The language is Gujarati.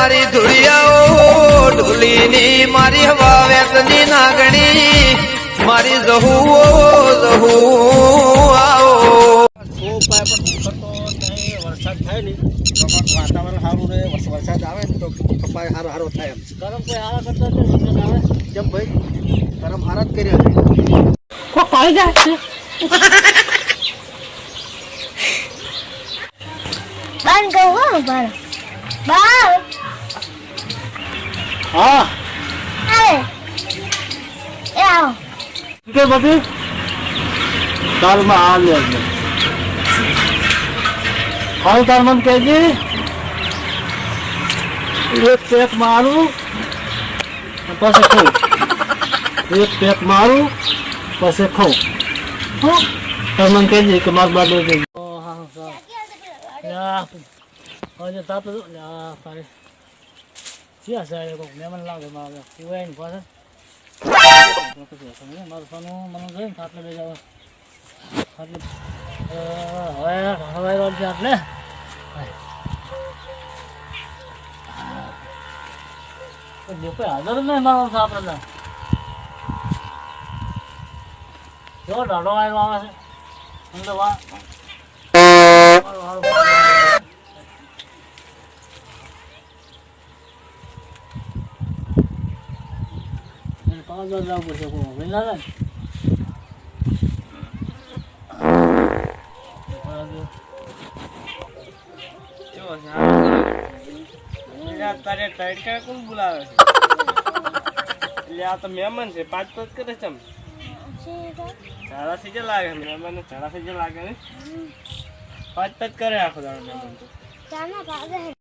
મારી ધુળિયાઓ ઢોલીની મારી હવા વેતની નાગણી મારી જહુઓ જહુ આવો. વરસાદ થાય ને વાતાવરણ સારું રહે વરસાદ આવે ને તો કપાય સારો સારો થાય એમ ગરમ કોઈ હારા કરતા આવે કેમ ભાઈ ગરમ હારા જ. કર્યા બાર કહું હો બાર બાર. હા. એ આવો. કે બધી દાલમાં આ લે હાલ તાર મન કહેજે એક પેક મારું પછી ખાઉં. એક પેક મારું પછી ખાઉં. હો? તાર મન કહેજે કે માર બાદ કહેજે હા તાપ તો તારે. ક્યાં એ કોક મહેમાન લાગે મારે કુવાય ને પાછળ મારું સોનું મને જોઈને ખાટલે બે જાવ ખાટલે હવે હવે રોડ છે આટલે લોકો હાજર નહીં મારો આપણે જો. ડાડો આવ્યો આવે છે અંદર વા હારું, હારું. એને પાંચ વાર જવું ને તારે તડકા કોણ બોલાવે છે એટલે આ તો મહેમાન છે પાંચ પાંચ કરે છે. ઝાડા સીજે લાગે મહેમાન ઝાડા સીજે લાગે ને પાંચ પાંચ કરે આખો દાડો મહેમાન